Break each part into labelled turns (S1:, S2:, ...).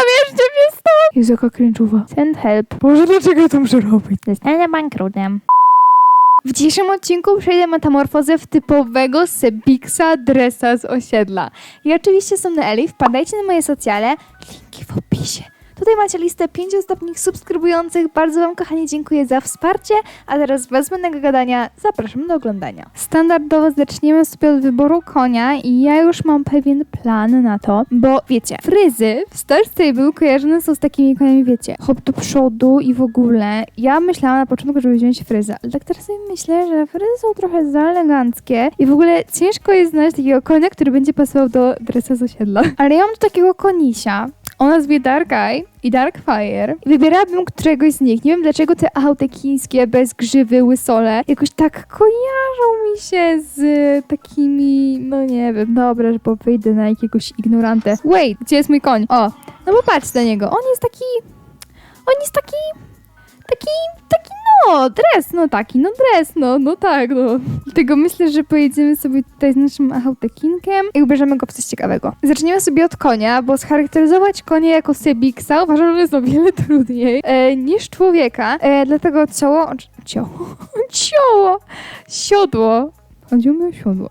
S1: zabierzcie mnie stąd! Jezu, jaka cringe'uwa. Send help. Boże, dlaczego ja to muszę robić? Zostanę bankrutem. W dzisiejszym odcinku przejdę metamorfozę w typowego Sebiksa dresa z osiedla. I oczywiście są na Eli, wpadajcie na moje socjale, linki w opisie. Tutaj macie listę pięciu ostatnich subskrybujących. Bardzo Wam, kochani, dziękuję za wsparcie. A teraz bez zbędnego gadania zapraszam do oglądania. Standardowo zaczniemy sobie od wyboru konia i ja już mam pewien plan na to, bo wiecie, fryzy w Star Stable kojarzone są z takimi koniami, wiecie, hop do przodu i w ogóle. Ja myślałam na początku, żeby wziąć fryzę, ale tak teraz sobie myślę, że fryzy są trochę za eleganckie i w ogóle ciężko jest znaleźć takiego konia, który będzie pasował do dresa z osiedla. Ale ja mam tu takiego konisia, o nazwie Dark Eye i Dark Fire. Wybierałabym któregoś z nich. Nie wiem dlaczego te autekińskie bez grzywy, łysole jakoś tak kojarzą mi się z takimi, no nie wiem, dobra, że wyjdę na jakiegoś ignorantę. Wait, gdzie jest mój koń? O, no bo patrz na niego. On jest taki, on jest taki, taki, taki no, dres, no taki, no dres, no, no tak, no. Dlatego myślę, że pojedziemy sobie tutaj z naszym autekinkiem i ubierzemy go w coś ciekawego. Zaczniemy sobie od konia, bo scharakteryzować konia jako Sebiksa uważam, że jest o wiele trudniej e, niż człowieka, e, dlatego cioło, cioło, cioło, siodło, chodziło mi o siodło.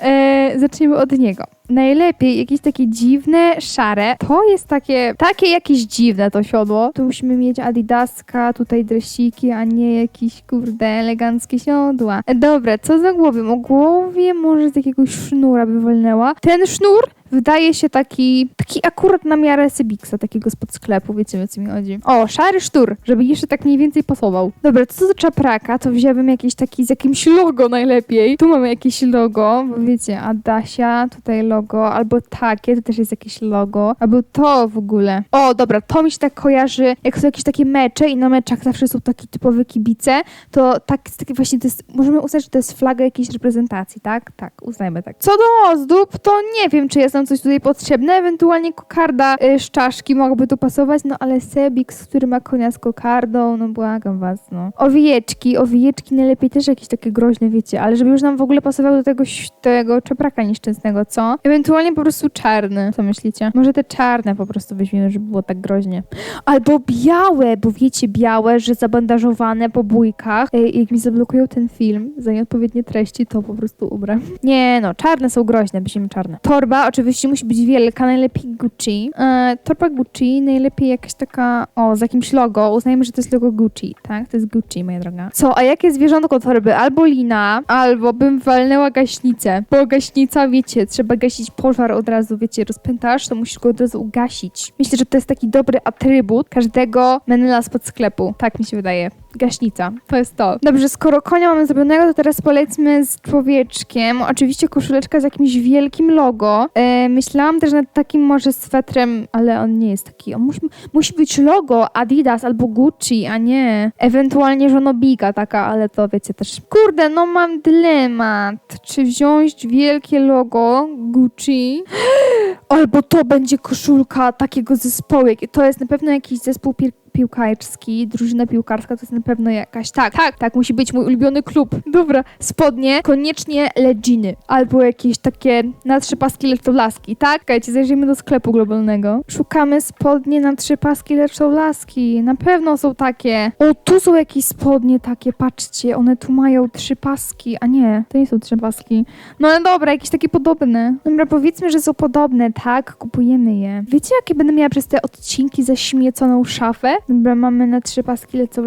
S1: E, zaczniemy od niego. Najlepiej jakieś takie dziwne, szare. To jest takie, takie jakieś dziwne to siodło. Tu musimy mieć adidaska, tutaj dresiki, a nie jakieś kurde eleganckie siodła. Dobra, co za głowiem? O głowie może z jakiegoś sznura by wolnęła. Ten sznur wydaje się taki, taki akurat na miarę Sybiksa, takiego spod sklepu, wiecie o co mi chodzi. O, szary sztur, żeby jeszcze tak mniej więcej pasował. Dobra, co do czapraka, to wziąłbym jakiś taki z jakimś logo najlepiej. Tu mamy jakieś logo, bo wiecie, Adasia, tutaj logo, albo takie, to też jest jakieś logo, albo to w ogóle. O, dobra, to mi się tak kojarzy, jak są jakieś takie mecze i na meczach zawsze są takie typowe kibice, to tak, taki właśnie jest, możemy uznać, że to jest flaga jakiejś reprezentacji, tak? Tak, uznajmy tak. Co do ozdób, to nie wiem, czy jest nam coś tutaj potrzebne, ewentualnie kokarda y, z czaszki mogłaby tu pasować, no ale Sebix, który ma konia z kokardą, no błagam was, no. Owijeczki, owijeczki najlepiej też jakieś takie groźne, wiecie, ale żeby już nam w ogóle pasowało do tego, tego czepraka nieszczęsnego, co? Ewentualnie po prostu czarny, co myślicie? Może te czarne po prostu weźmiemy, żeby było tak groźnie. Albo białe, bo wiecie, białe, że zabandażowane po bójkach. Ej, jak mi zablokują ten film za nieodpowiednie treści, to po prostu ubrę. Nie no, czarne są groźne, weźmiemy czarne. Torba oczywiście musi być wielka, najlepiej Gucci. E, torba Gucci, najlepiej jakaś taka, o, z jakimś logo. Uznajmy, że to jest logo Gucci, tak? To jest Gucci, moja droga. Co, a jakie zwierzątko torby? Albo lina, albo bym walnęła gaśnicę. Bo gaśnica, wiecie, trzeba gasić pożar od razu, wiecie, rozpętasz, to musisz go od razu ugasić. Myślę, że to jest taki dobry atrybut każdego menela spod sklepu. Tak mi się wydaje. Gaśnica. To jest to. Dobrze, skoro konia mamy zrobionego, to teraz polećmy z człowieczkiem. Oczywiście koszuleczka z jakimś wielkim logo. E, myślałam też nad takim może swetrem, ale on nie jest taki. On musi, musi być logo Adidas albo Gucci, a nie ewentualnie żonobika taka, ale to wiecie też. Kurde, no mam dylemat. Czy wziąć wielkie logo Gucci? Albo to będzie koszulka takiego zespołu. To jest na pewno jakiś zespół piłkarski, drużyna piłkarska to jest na pewno jakaś. Tak, tak, tak, musi być mój ulubiony klub. Dobra, spodnie, koniecznie leginy. Albo jakieś takie na trzy paski lecą laski, tak? Czekajcie, zajrzyjmy do sklepu globalnego. Szukamy spodnie na trzy paski lecą laski. Na pewno są takie. O, tu są jakieś spodnie takie, patrzcie, one tu mają trzy paski, a nie, to nie są trzy paski. No ale dobra, jakieś takie podobne. Dobra, powiedzmy, że są podobne, tak? Kupujemy je. Wiecie, jakie będę miała przez te odcinki zaśmieconą szafę? Dobra, mamy na trzy paski lecą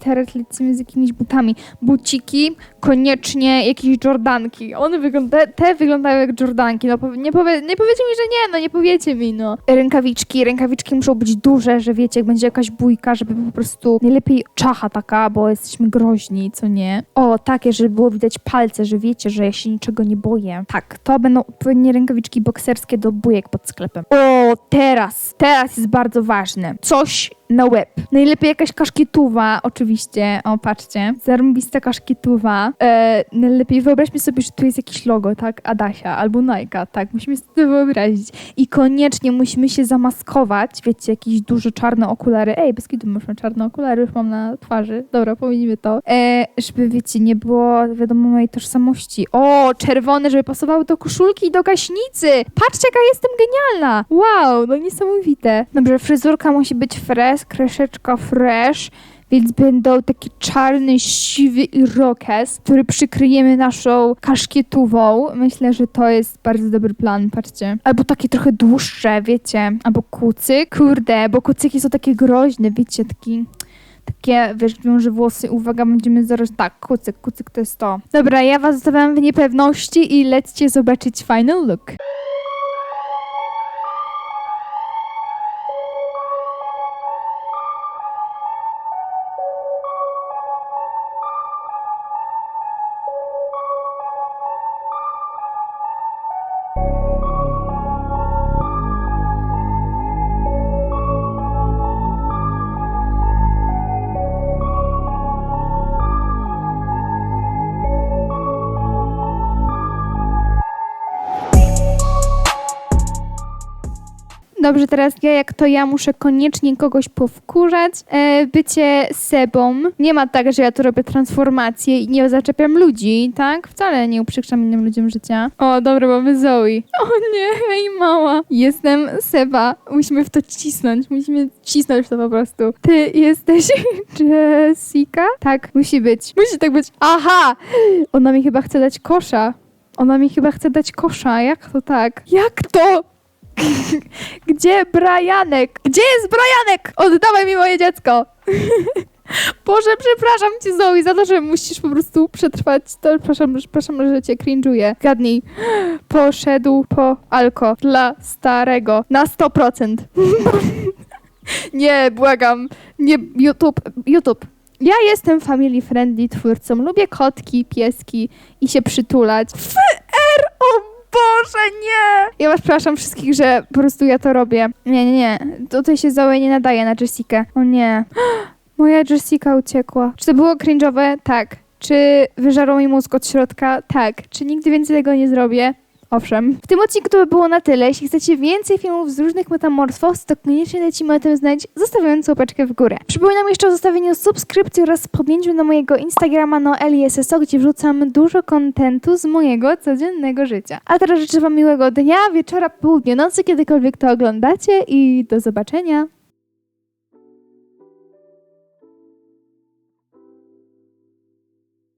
S1: teraz lecimy z jakimiś butami. Buciki, koniecznie jakieś Jordanki. One wygląda, te wyglądają jak Jordanki. No nie, powie, nie powiecie mi, że nie, no nie powiecie mi, no. Rękawiczki, rękawiczki muszą być duże, że wiecie, jak będzie jakaś bójka, żeby po prostu najlepiej czacha taka, bo jesteśmy groźni, co nie. O, takie, żeby było widać palce, że wiecie, że ja się niczego nie boję. Tak, to będą odpowiednie rękawiczki bokserskie do bójek pod sklepem. O, teraz, teraz jest bardzo ważne. Coś na łeb. Najlepiej jakaś kaszkietuwa, oczywiście. O, patrzcie. Zarąbista kaszkietuwa. E, najlepiej wyobraźmy sobie, że tu jest jakieś logo, tak? Adasia albo Nike, tak? Musimy sobie to wyobrazić. I koniecznie musimy się zamaskować. Wiecie, jakieś duże czarne okulary. Ej, bez kitu masz czarne okulary, już mam na twarzy. Dobra, pominimy to. E, żeby, wiecie, nie było, wiadomo, mojej tożsamości. O, czerwone, żeby pasowały do koszulki i do gaśnicy. Patrzcie, jaka jestem genialna. Wow, no niesamowite. Dobrze, fryzurka musi być fresh, kreszeczka fresh. Więc będą taki czarny, siwy irokes, który przykryjemy naszą kaszkietową. Myślę, że to jest bardzo dobry plan, patrzcie. Albo takie trochę dłuższe, wiecie. Albo kucyk. Kurde, bo kucyki są takie groźne, wiecie, taki... Takie, wiesz, wiąże włosy. Uwaga, będziemy zaraz... Tak, kucyk, kucyk to jest to. Dobra, ja was zostawiam w niepewności i lećcie zobaczyć final look. Dobrze, teraz ja jak to ja muszę koniecznie kogoś powkurzać. E, bycie sebą. Nie ma tak, że ja tu robię transformację i nie zaczepiam ludzi, tak? Wcale nie uprzykrzam innym ludziom życia. O, dobra, mamy Zoe. O nie, hej mała. Jestem Seba. Musimy w to cisnąć. Musimy cisnąć w to po prostu. Ty jesteś Jessica? Tak, musi być. Musi tak być. Aha! Ona mi chyba chce dać kosza. Ona mi chyba chce dać kosza. Jak to tak? Jak to? Gdzie Brianek? Gdzie jest Brianek? Oddawaj mi moje dziecko. Boże, przepraszam cię Zoe za to, że musisz po prostu przetrwać to. Przepraszam, przepraszam, że cię cringe'uję. Gadnij. Poszedł po alko dla starego na 100%. Nie, błagam. Nie, YouTube, YouTube. Ja jestem family friendly twórcą. Lubię kotki, pieski i się przytulać. FR, o Boże, nie! Ja was przepraszam wszystkich, że po prostu ja to robię. Nie, nie, nie. Tutaj się Zoe nie nadaje na Jessikę. O nie. Moja Jessica uciekła. Czy to było cringe'owe? Tak. Czy wyżarło mi mózg od środka? Tak. Czy nigdy więcej tego nie zrobię? Owszem. W tym odcinku to by było na tyle. Jeśli chcecie więcej filmów z różnych metamorfoz, to koniecznie dajcie mi o tym znać, zostawiając łapeczkę w górę. Przypominam jeszcze o zostawieniu subskrypcji oraz podjęciu na mojego Instagrama noeliSSO, gdzie wrzucam dużo kontentu z mojego codziennego życia. A teraz życzę wam miłego dnia, wieczora, południa, nocy, kiedykolwiek to oglądacie i do zobaczenia.